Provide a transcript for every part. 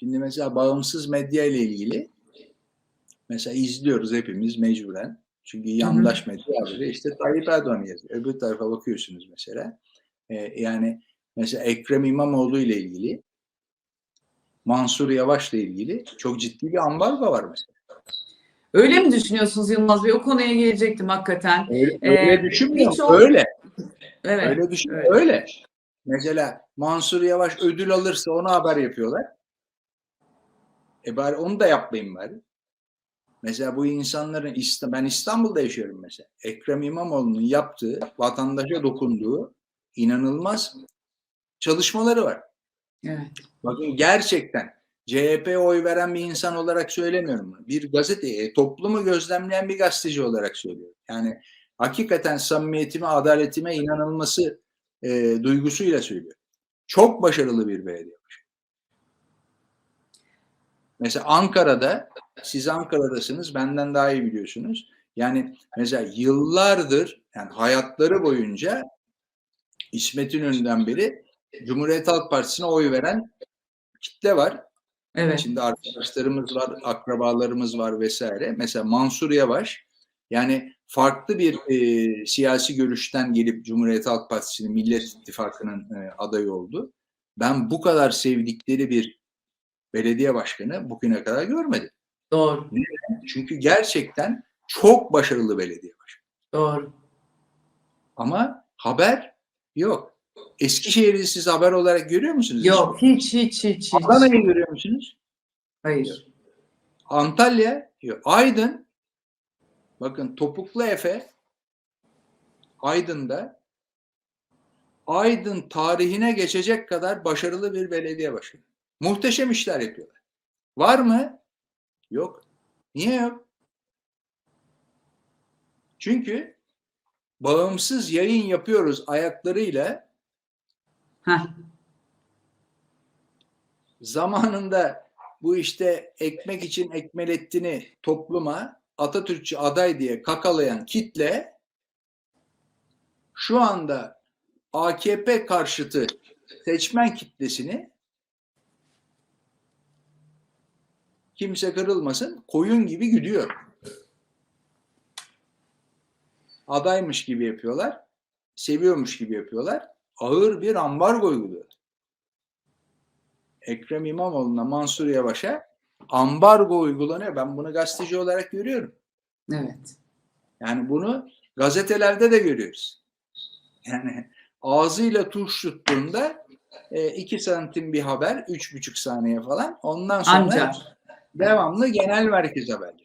Şimdi mesela bağımsız medya ile ilgili mesela izliyoruz hepimiz mecburen. Çünkü yandaş medya haberi işte Tayyip Erdoğan yazıyor. Öbür tarafa bakıyorsunuz mesela. Ee, yani mesela Ekrem İmamoğlu ile ilgili Mansur Yavaş ile ilgili çok ciddi bir ambargo var mesela. Öyle mi düşünüyorsunuz Yılmaz Bey? O konuya gelecektim hakikaten. Öyle, Ee, öyle düşünmüyorum. birçok- Öyle. Evet. Öyle düşün. evet. Öyle. Mesela Mansur Yavaş ödül alırsa ona haber yapıyorlar. E bari onu da yapmayın bari. Mesela bu insanların ben İstanbul'da yaşıyorum mesela. Ekrem İmamoğlu'nun yaptığı, vatandaşa dokunduğu inanılmaz çalışmaları var. evet. Bakın gerçekten CHP'ye oy veren bir insan olarak söylemiyorum bunu. Bir gazete, e, toplumu gözlemleyen bir gazeteci olarak söylüyorum. Yani hakikaten samimiyetime, adaletime inanılması e, duygusuyla söylüyorum. Çok başarılı bir belediye. Mesela Ankara'da, siz Ankara'dasınız, benden daha iyi biliyorsunuz. Yani mesela yıllardır, yani hayatları boyunca İsmet İnönü'nden beri Cumhuriyet Halk Partisi'ne oy veren kitle var. Evet. İçinde arkadaşlarımız var, akrabalarımız var vesaire. Mesela Mansur Yavaş yani farklı bir e, siyasi görüşten gelip Cumhuriyet Halk Partisi'nin Millet İttifakı'nın e, adayı oldu. Ben bu kadar sevdikleri bir belediye başkanı bugüne kadar görmedim. Doğru. Çünkü gerçekten çok başarılı belediye başkanı. Doğru. Ama haber yok. Eskişehir'i siz haber olarak görüyor musunuz? Yok hiç hiç hiç hiç. Adana'yı görüyor musunuz? Hayır. Antalya, yok. Aydın, bakın Topuklu Efe, Aydın'da Aydın tarihine geçecek kadar başarılı bir belediye başkanı. Muhteşem işler yapıyorlar. Var mı? Yok. Niye yok? Çünkü bağımsız yayın yapıyoruz ayaklarıyla Heh. zamanında bu işte ekmek için Ekmelettin'i topluma Atatürkçü aday diye kakalayan kitle şu anda AKP karşıtı seçmen kitlesini kimse kırılmasın koyun gibi güdüyor. Adaymış gibi yapıyorlar. Seviyormuş gibi yapıyorlar. Ağır bir ambargo uyguluyor. Ekrem İmamoğlu'na Mansur Yavaş'a ambargo uygulanıyor. Ben bunu gazeteci olarak görüyorum. Evet. Yani bunu gazetelerde de görüyoruz. Yani ağzıyla tuş tuttuğunda e, iki santim bir haber, üç buçuk saniye falan. Ondan sonra Ancak. Devamlı genel merkez haberleri.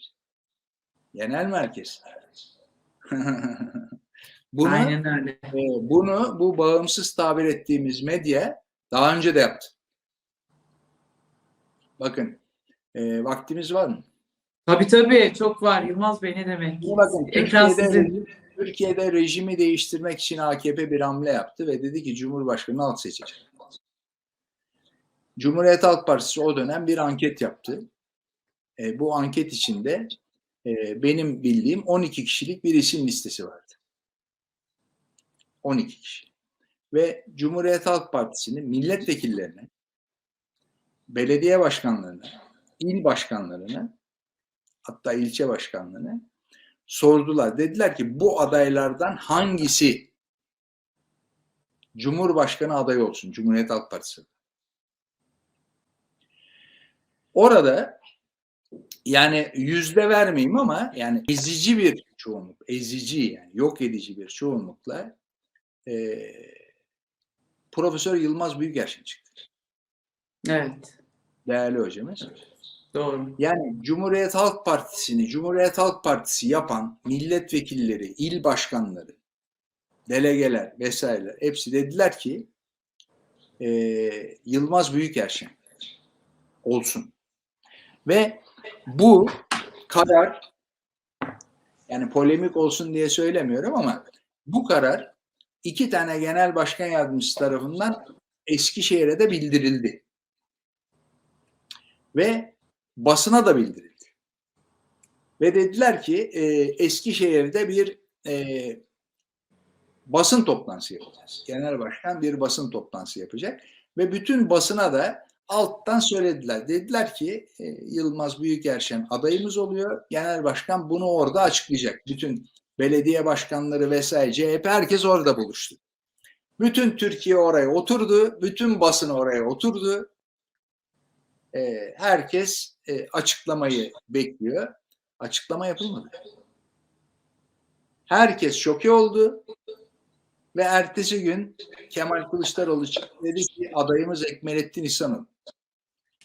Genel merkez. bunu, Aynen öyle. e, bunu bu bağımsız tabir ettiğimiz medya daha önce de yaptı. Bakın e, vaktimiz var mı? Tabii tabii çok var Yılmaz Bey ne demek? Bakın Ekran Türkiye'de, sizin. Türkiye'de rejimi değiştirmek için AKP bir hamle yaptı ve dedi ki Cumhurbaşkanı alt seçecek. Cumhuriyet Halk Partisi o dönem bir anket yaptı. E, bu anket içinde e, benim bildiğim 12 kişilik bir isim listesi vardı. 12 kişi. Ve Cumhuriyet Halk Partisi'nin milletvekillerine, belediye başkanlarına, il başkanlarına, hatta ilçe başkanlığına sordular. Dediler ki bu adaylardan hangisi Cumhurbaşkanı adayı olsun Cumhuriyet Halk Partisi. Orada yani yüzde vermeyeyim ama yani ezici bir çoğunluk, ezici yani yok edici bir çoğunlukla e, Profesör Yılmaz Büyükerşen çıktı. Evet. Değerli hocamız. Doğru. Yani Cumhuriyet Halk Partisi'ni Cumhuriyet Halk Partisi yapan milletvekilleri, il başkanları, delegeler vesaireler hepsi dediler ki e, Yılmaz Büyükerşen olsun. Ve bu karar yani polemik olsun diye söylemiyorum ama bu karar iki tane genel başkan yardımcısı tarafından Eskişehir'e de bildirildi. Ve basına da bildirildi. Ve dediler ki e, Eskişehir'de bir e, basın toplantısı yapacağız. Genel başkan bir basın toplantısı yapacak ve bütün basına da alttan söylediler. Dediler ki e, Yılmaz Büyükerşen adayımız oluyor. Genel başkan bunu orada açıklayacak. Bütün belediye başkanları vesaire CHP herkes orada buluştu. Bütün Türkiye oraya oturdu. Bütün basın oraya oturdu. E, herkes e, açıklamayı bekliyor. Açıklama yapılmadı. Herkes şoke oldu. Ve ertesi gün Kemal Kılıçdaroğlu dedi ki adayımız Ekmelettin İhsanoğlu.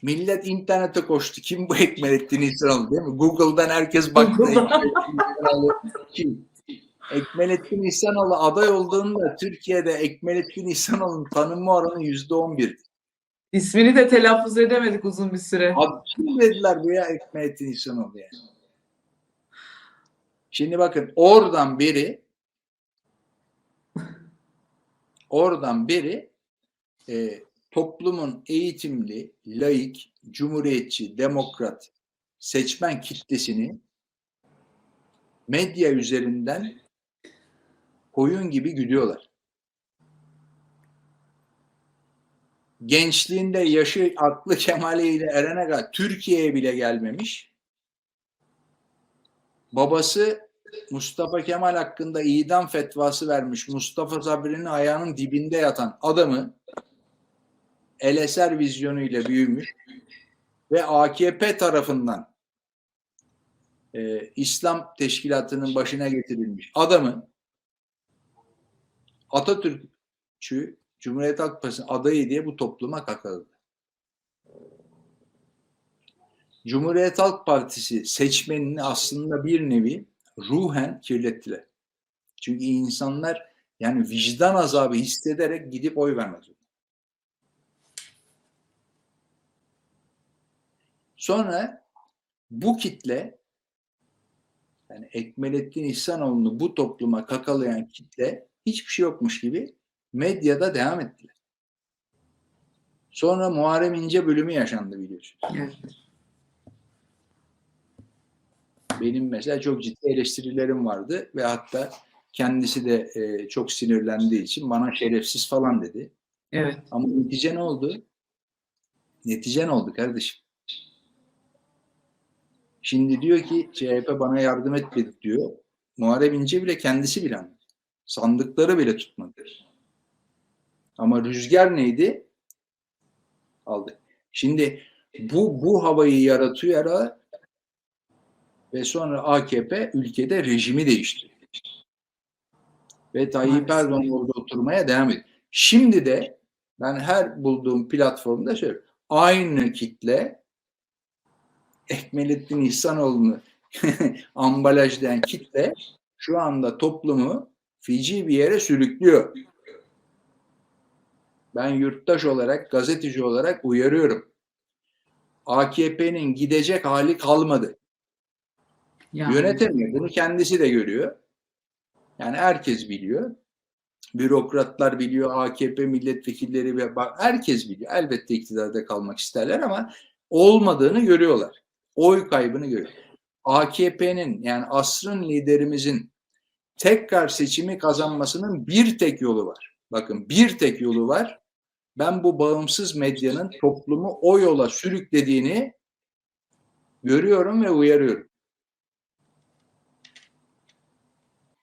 Millet internete koştu. Kim bu Ekmelettin İhsanoğlu değil mi? Google'dan herkes baktı. Kim? Ekmelettin İhsanoğlu aday olduğunda Türkiye'de Ekmelettin İhsanoğlu'nun tanınma oranı yüzde on bir. İsmini de telaffuz edemedik uzun bir süre. Abi kim dediler bu ya Ekmelettin İhsanoğlu yani? Şimdi bakın oradan beri oradan beri e, toplumun eğitimli, laik, cumhuriyetçi, demokrat seçmen kitlesini medya üzerinden koyun gibi güdüyorlar. Gençliğinde yaşı aklı kemaliyle erene kadar Türkiye'ye bile gelmemiş. Babası Mustafa Kemal hakkında idam fetvası vermiş. Mustafa Sabri'nin ayağının dibinde yatan adamı el eser vizyonuyla büyümüş ve AKP tarafından e, İslam teşkilatının başına getirilmiş adamı Atatürkçü Cumhuriyet Halk Partisi'nin adayı diye bu topluma kakaladı. Cumhuriyet Halk Partisi seçmenini aslında bir nevi ruhen kirlettiler. Çünkü insanlar yani vicdan azabı hissederek gidip oy vermez. Sonra bu kitle yani Ekmelettin İhsanoğlu'nu bu topluma kakalayan kitle hiçbir şey yokmuş gibi medyada devam ettiler. Sonra Muharrem İnce bölümü yaşandı biliyorsunuz. Evet. Benim mesela çok ciddi eleştirilerim vardı ve hatta kendisi de e, çok sinirlendiği için bana şerefsiz falan dedi. Evet. Ama netice ne oldu? Netice ne oldu kardeşim? Şimdi diyor ki CHP bana yardım etmedi diyor. Muharrem İnce bile kendisi bile anladı. Sandıkları bile tutmadı. Ama rüzgar neydi? Aldı. Şimdi bu bu havayı yaratıyor ara ve sonra AKP ülkede rejimi değiştiriyor. Ve Tayyip. Erdoğan orada oturmaya devam ediyor. Şimdi de ben her bulduğum platformda söylüyorum. Aynı kitle Ekmelettin İhsanoğlu'nu ambalajlayan kitle şu anda toplumu feci bir yere sürüklüyor. Ben yurttaş olarak, gazeteci olarak uyarıyorum. AKP'nin gidecek hali kalmadı. Yani. Yönetemiyor. Bunu kendisi de görüyor. Yani herkes biliyor. Bürokratlar biliyor, AKP milletvekilleri ve herkes biliyor. Elbette iktidarda kalmak isterler ama olmadığını görüyorlar. Oy kaybını görüyor. AKP'nin yani asrın liderimizin tekrar seçimi kazanmasının bir tek yolu var. Bakın bir tek yolu var. Ben bu bağımsız medyanın toplumu o yola sürüklediğini görüyorum ve uyarıyorum.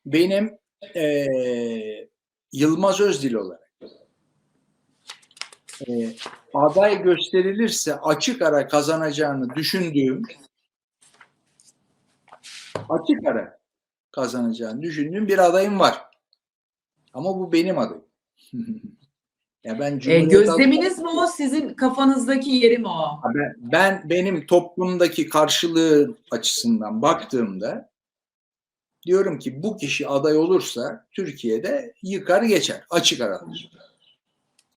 Benim eee, Yılmaz Özdil olarak eee, aday gösterilirse açık ara kazanacağını düşündüğüm açık ara kazanacağını düşündüğüm bir adayım var. Ama bu benim adayım. ya ben E, gözleminiz mi o? Sizin kafanızdaki yeri mi o? ben, ben benim toplumdaki karşılığı açısından baktığımda diyorum ki bu kişi aday olursa Türkiye'de yıkar geçer. Açık aradır.